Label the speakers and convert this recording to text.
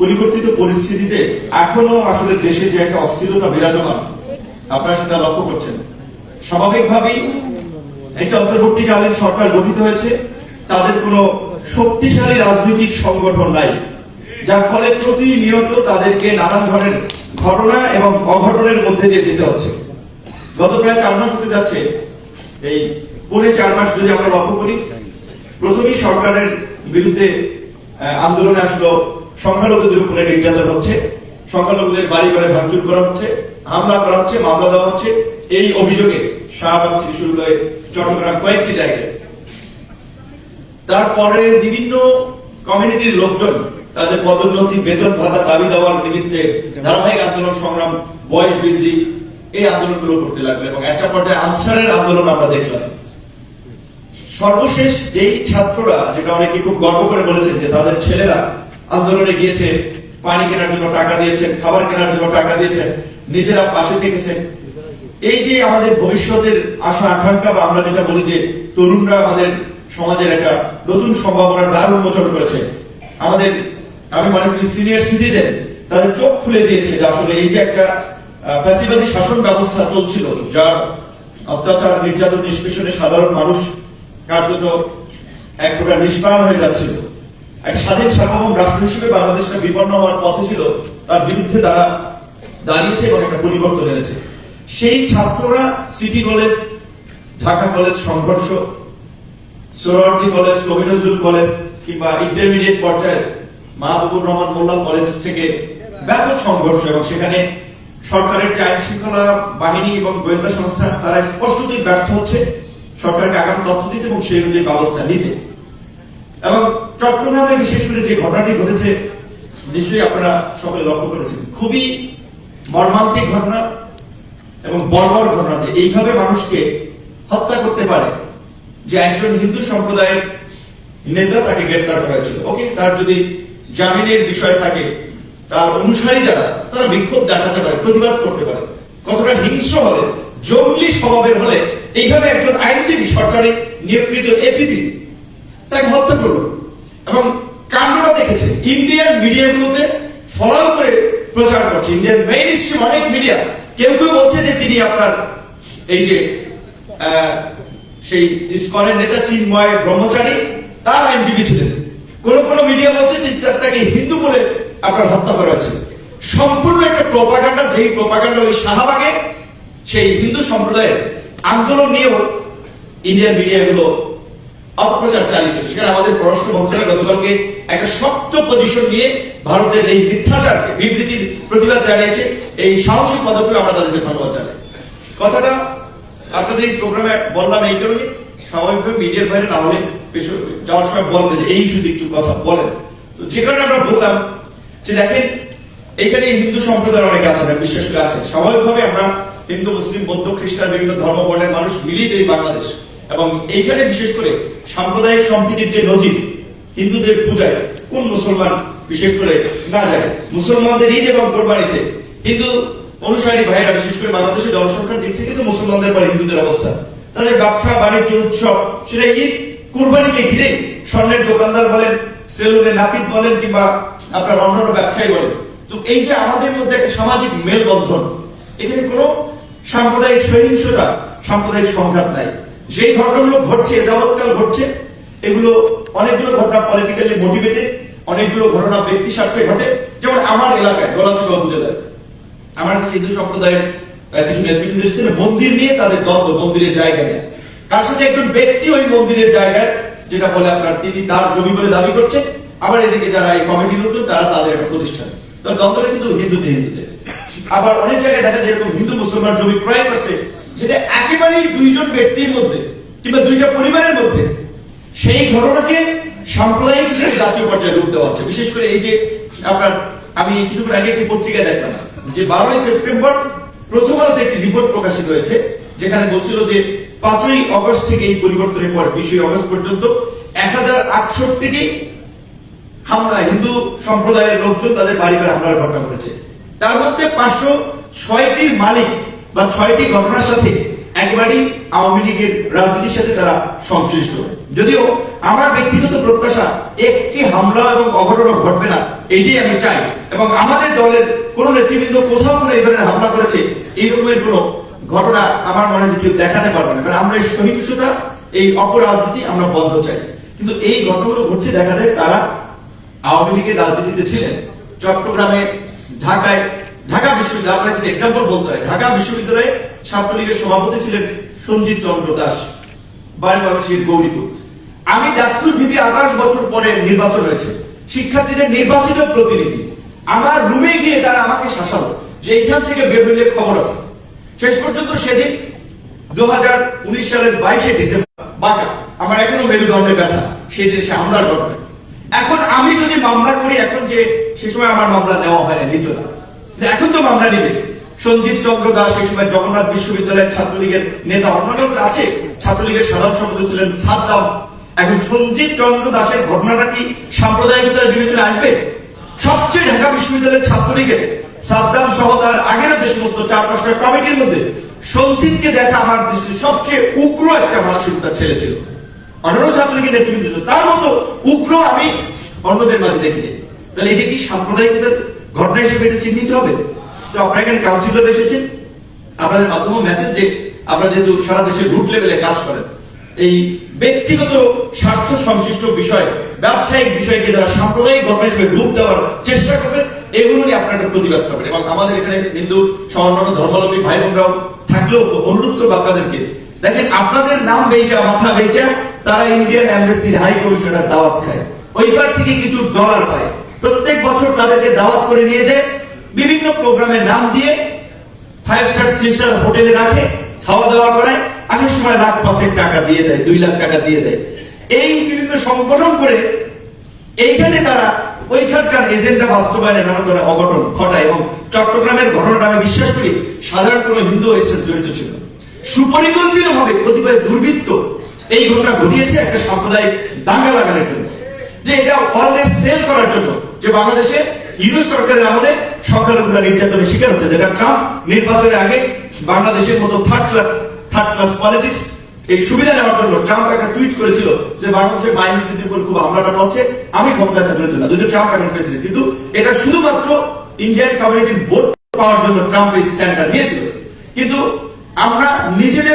Speaker 1: পরিবর্তিত পরিস্থিতিতে এখনও আসলে দেশে যে একটা অস্থিরতা বিরাজমান, আপনারা সেটা লক্ষ্য করছেন। স্বাভাবিকভাবেই একটি অন্তর্বর্তীকালীন সরকার গঠিত হয়েছে, তাদের কোনো শক্তিশালী রাজনৈতিক সংগঠন নাই, যার ফলে প্রতিনিয়ত তাদেরকে নানান ধরনের ঘটনা এবং অঘটনের মধ্যে দিয়ে যেতে হচ্ছে। গত প্রায় চার মাস হতে যাচ্ছে, এই পৌনে চার মাস যদি আমরা লক্ষ্য করি, প্রথমেই সরকারের বিরুদ্ধে আন্দোলনে আসলো সংখ্যালঘুদের উপরে নির্যাতন হচ্ছে, সংখ্যালঘুদের বাড়ি ঘরে ভাঙচুর করা হচ্ছে, হামলা করা হচ্ছে, মামলা দেওয়া হচ্ছে। এই অভিযোগে শাহবাগ থেকে শুরু করে চট্টগ্রাম কয়েকটি জায়গায়। তারপরে বিভিন্ন কমিউনিটির লোকজন তাদের পদোন্নতি, বেতন ভাতা, দাবি দেওয়ার নিমিত্তে ধারাবাহিক আন্দোলন সংগ্রাম, বয়স বৃদ্ধি, এই আন্দোলনগুলো করতে লাগবে এবং একটা পর্যায়ে আনসারের আন্দোলন আমরা দেখলাম। সর্বশেষ যেই ছাত্ররা, যেটা অনেকে খুব গর্ব করে বলেছেন যে তাদের ছেলেরা আন্দোলনে গিয়েছে পানি কেনার জন্য টাকা দিয়েছেন, খাবার কেনার জন্য টাকা দিয়েছেন, নিজেরা পাশে থেকেছেন। এই যে আমাদের ভবিষ্যতের আশা, আকাঙ্ক্ষা, বা আমরা যেটা বলি যে তরুণরা আমাদের সমাজের একটা নতুন সম্ভাবনার দ্বার উন্মোচন করেছে। আমাদের, আমি মনে করি সিনিয়র সিটিজেন তাদের চোখ খুলে দিয়েছে যে আসলে এই যে একটা ফ্যাসিবাদী শাসন ব্যবস্থা চলছিল, যার অত্যাচার, নির্যাতন, নিষ্পেষণে সাধারণ মানুষ কার্যত এক প্রকার নিষ্প্রাণ হয়ে যাচ্ছিল। এক স্বাধীন সার্বভৌম রাষ্ট্র হিসেবে বাংলাদেশটা বিপন্ন হওয়ার পথে ছিল, তার বিরুদ্ধে তারা দাঁড়িয়েছে এবং একটা পরিবর্তন এনেছে। সেই ছাত্ররা সিটি কলেজ, ঢাকা কলেজ সংঘর্ষ, সোহরাওয়ার্দী কলেজ কবি নজরুল কলেজ কিংবা ইন্টারমিডিয়েট পর্যায়ে মাহবুবুর রহমান মোল্লা কলেজ থেকে ব্যাপক সংঘর্ষ এবং সেখানে সরকারের যে আইন শৃঙ্খলা বাহিনী এবং গোয়েন্দা সংস্থা, তারা স্পষ্টতই ব্যর্থ হচ্ছে। সরকারকে আগাম তথ্য দিতে এবং সেই অনুযায়ী ব্যবস্থা নিতে। এবং চট্টগ্রামে বিশেষ করে যে ঘটনাটি ঘটেছে, নিশ্চয়ই আপনারা সকলে লক্ষ্য করেছেন। খুবই মর্মান্তিক ঘটনা এবং বর্বর ঘটনা যে এইভাবে মানুষকে হত্যা করতে পারে যে একজন হিন্দু সম্প্রদায়ের নেতা তাকে গ্রেপ্তার করা হয়েছিল। ওকে, তার যদি জামিনের বিষয় থাকে, তার অনুসারী যারা, তারা বিক্ষোভ দেখাতে পারে, প্রতিবাদ করতে পারে। কতটা হিংস্র হলে, জঙ্গলি স্বভাবের হলে, এইভাবে একজন আইনজীবী সরকারি নিয়োগকৃত এপিপি তাকে হত্যা করল এবং কাণ্ডটা দেখেছে। ইন্ডিয়ান মিডিয়াগুলোতে ফলো করে প্রচার করছে। ইন্ডিয়ান মেইন স্ট্রিম অনেক মিডিয়া কেউ কেউ বলছে যে তিনি আপনার এই যে সেই ইসকনের নেতা চিন্ময় ব্রহ্মচারী, তার আইনজীবী ছিলেন। কোন কোন মিডিয়া বলছে যে তাকে হিন্দু বলে আপনার হত্যা করা হয়েছে। সম্পূর্ণ একটা প্রপাগান্ডা যেই প্রপাগান্ডা ওই শাহবাগে, সেই হিন্দু সম্প্রদায়ের আন্দোলন নিয়েও ইন্ডিয়ান মিডিয়াগুলো অপপ্রচার চালিয়েছিল সেখানে আমাদের পররাষ্ট্র মন্ত্রণালয় গতকালকে একটা শক্ত পজিশন নিয়ে ভারতের এই মিথ্যাচারকে, বিবৃতির প্রতিবাদ জানিয়েছে। এই সাহসী পদক্ষেপে আমরা তাদেরকে ধন্যবাদ জানাই। কথাটা আপনাদের এই প্রোগ্রামে বললাম এই কারণে। স্বাভাবিকভাবে মিডিয়ার বাইরে না হলে যাওয়ার সময় বলবে যে এই শুধু একটু কথা বলেন। তো যে কারণে আমরা বললাম যে দেখেন, এখানে হিন্দু সম্প্রদায়ের অনেকে আছে, না বিশ্বাস করে আছে। স্বাভাবিকভাবে আমরা হিন্দু, মুসলিম, বৌদ্ধ, খ্রিস্টান, বিভিন্ন ধর্ম বর্ণের মানুষ মিলিয়ে এই বাংলাদেশ। এবং এইখানে বিশেষ করে সাম্প্রদায়িক সম্প্রীতির যে নজির, হিন্দুদের পূজায় কোন মুসলমান বিশেষ করে না যায়? মুসলমানদের ঈদ এবং কোরবানিতে হিন্দু অনুসারী ভাইরা বিশেষ করে বাংলাদেশের জনসংখ্যার দিক থেকে তো মুসলমানদের পরে হিন্দুদের অবস্থা। তাদের ব্যবসা, বাণিজ্য, উৎসব, সেটা ঈদ, কোরবানিকে ঘিরে স্বর্ণের দোকানদার বলেন, সেলুনে নাপিত বলেন কিংবা আপনার অন্যান্য ব্যবসায়ী বলেন। তো এই যে আমাদের মধ্যে একটা সামাজিক মেলবন্ধন, এখানে কোনো সাম্প্রদায়িক সহিংসতা, সাম্প্রদায়িক সংঘাত নাই। যে ঘটনাগুলো ঘটছে, যাবৎকাল ঘটছে, এগুলো অনেকগুলো ঘটনা পলিটিক্যালি মোটিভেটেড অনেকগুলো ঘটনা ব্যক্তি স্বার্থে ঘটে। যেমন আমার এলাকায় গলাচিপা উপজেলায় আমার কাছে হিন্দু সম্প্রদায়ের কিছু নেতৃবৃন্দ এসেছেন, মন্দির নিয়ে তাদের দ্বন্দ্ব, মন্দিরের জায়গা নিয়ে কার সাথে একজন ব্যক্তি ওই মন্দিরের জায়গায়, যেটা বলে আপনার তিনি তার জমি বলে দাবি করছে, আবার এদিকে যারা এই কমিটি লোকজন, তারা তাদের একটা প্রতিষ্ঠান। দ্বন্দ্বটা কিন্তু হিন্দুদের হিন্দুদের। আবার অনেক জায়গায় দেখা যায় এরকম হিন্দু মুসলমান জমি ক্রয় করছে যেটা একেবারেই দুইজন ব্যক্তির মধ্যে কিংবা দুইটা পরিবারের মধ্যে সেই ঘটনাকে সাম্প্রদায়িক হিসেবে জাতীয় পর্যায়ে রূপ দেওয়া হচ্ছে। বিশেষ করে এই যে আপনার, আমি কিছুক্ষণ আগে একটি পত্রিকায় দেখলাম যে বারোই সেপ্টেম্বর প্রথম আলোতে একটি রিপোর্ট প্রকাশিত হয়েছে, যেখানে বলছিল যে পাঁচই অগস্ট থেকে এই পরিবর্তনের পর, বিশই অগস্ট পর্যন্ত এক হাজার আটষট্টিটি হামলা, হিন্দু সম্প্রদায়ের লোকজন তাদের বাড়ি ঘরে হামলার ঘটনা ঘটেছে। তার মধ্যে পাঁচশো ছয়টির মালিক বা ছয়টি ঘটনার সাথে একবারই আওয়ামী লীগের রাজনীতির সাথে তারা সংশ্লিষ্ট। যদিও আমার ব্যক্তিগত প্রত্যাশা, একটি হামলা এবং অঘটনও ঘটবে না, এটাই আমি চাই। এবং আমাদের দলের কোন নেতৃবৃন্দ কোথাও কোনো এই ধরনের হামলা করেছে, এই রকমের কোনো ঘটনা আমার মনে হয় কেউ দেখাতে পারবে না। কারণ আমরা এই সহিংসতা, এই অপরাজনীতি আমরা বন্ধ চাই। কিন্তু এই ঘটনাগুলো ঘটছে দেখা যায় তারা আওয়ামী লীগের রাজনীতিতে ছিলেন। চট্টগ্রামে, ঢাকায় ঢাকা বিশ্ববিদ্যালয় আপনাকে এক্সাম্পল বলতে হয়। ঢাকা বিশ্ববিদ্যালয়ে ছাত্রলীগের সভাপতি ছিলেন সঞ্জিত চন্দ্র দাস বাড়ি মানুষের গৌরীপুর। আমি ভিত্তি আঠাশ বছর পরে নির্বাচন হয়েছে। শিক্ষার্থীদের নির্বাচিত প্রতিনিধি। আমার রুমে গিয়ে তারা আমাকে যে থেকে বের হইলে খবর আছে। শেষ পর্যন্ত সেদিন দু হাজার উনিশ সালের বাইশে ডিসেম্বর, বাঁকা, আমার এখনও মেরুদণ্ডে ব্যথা। সেই দিন সে হামলার ঘটনা। এখন আমি যদি মামলা করি, এখন যে সে সময় আমার মামলা নেওয়া হয় না নিত এখন তো মামলা নিবে। সঞ্জীব চন্দ্র দাস সেই সময় জগন্নাথ বিশ্ববিদ্যালয়ের ছাত্রলীগের নেতা অন্যান্য আছে। ছাত্রলীগের সাধারণ সম্পাদক ছিলেন সাদ্দাম। এখন সঞ্জীব চন্দ্র দাসের ঘটনাটা কি সাম্প্রদায়িকতার বিবেচনা আসবে? সবচেয়ে ঢাকা বিশ্ববিদ্যালয়ের ছাত্রলীগের সাদ্দাম সহ তার আগের যে সমস্ত চার পাঁচটা কমিটির মধ্যে সঞ্জিতকে দেখা আমার দৃষ্টি সবচেয়ে উগ্র একটা মানসিকতার ছেলে ছিল। অন্যান্য ছাত্রলীগের নেতৃবৃন্দ। তার মতো উগ্র আমি অন্যদের মাঝে দেখিনি। তাহলে এটা কি সাম্প্রদায়িকতার ঘটনা হিসেবে এটা চিহ্নিত হবে। আপনারা এখানে কাউন্সিলর এসেছেন আপনাদের মাধ্যমে মেসেজ যে আপনারা যেহেতু সারা দেশে রুট লেভেলে কাজ করেন, এই ব্যক্তিগত স্বার্থ সংশ্লিষ্ট বিষয়, ব্যবসায়িক বিষয়কে যারা সাম্প্রদায়িক ঘটনা হিসেবে রূপ দেওয়ার চেষ্টা করবেন, এগুলো নিয়ে আপনারা প্রতিবাদ করবেন। এবং আমাদের এখানে হিন্দু সমান্য ধর্মাবলম্বী ভাই বোনরাও থাকলেও অনুরোধ করব আপনাদেরকে, দেখেন আপনাদের নাম বেচা মাথা বেচা তারা ইন্ডিয়ান এম্বাসির হাই কমিশনার দাওয়াত খায়। ওইবার থেকে কিছু ডলার পায়। প্রত্যেক বছর তাদেরকে দাওয়াত করে নিয়ে যায়, বিভিন্ন প্রোগ্রামের নাম দিয়ে ফাইভ স্টার থ্রি স্টার হোটেলে রাখে, খাওয়া দাওয়া করায়, আসার সময় লাখ পাঁচেক টাকা দিয়ে দেয়, দুই লাখ টাকা দিয়ে দেয়। এই বিভিন্ন সংগঠন করে এইখানে তারা ওইখানকার এজেন্ডা বাস্তবায়নে নানা ধরনের অঘটন ঘটায় এবং চট্টগ্রামের ঘটনাটা আমি বিশ্বাস করি সাধারণ কোনো হিন্দু এর জড়িত ছিল সুপরিকল্পিত ভাবে কতিপয় দুর্বৃত্ত এই ঘটনা ঘটিয়েছে একটা সাম্প্রদায়িক দাঙ্গা লাগানোর জন্য, যে এটা অলওয়েজ সেল করার জন্য। যে বাংলাদেশে ইউনিট সরকারের আমলে সংখ্যালঘুরা নির্যাতনের শিকার হচ্ছে, যেটা ট্রাম্প নির্বাচনের আগে বাংলাদেশের মতো third class third class politics এই সুবিধা নেওয়ার জন্য ট্রাম্প একটা টুইট করেছিল যে বাংলাদেশের মাইনরিটির উপর খুব হামলাটা হচ্ছে, আমি ক্ষমতা থাকলে না। যদিও ট্রাম্প এখন প্রেসিডেন্ট কিন্তু এটা শুধুমাত্র ইন্ডিয়ান কমিউনিটির ভোট পাওয়ার জন্য ট্রাম্প এই স্ট্যান্ডটা নিয়েছিল। কিন্তু আমরা নিজেদের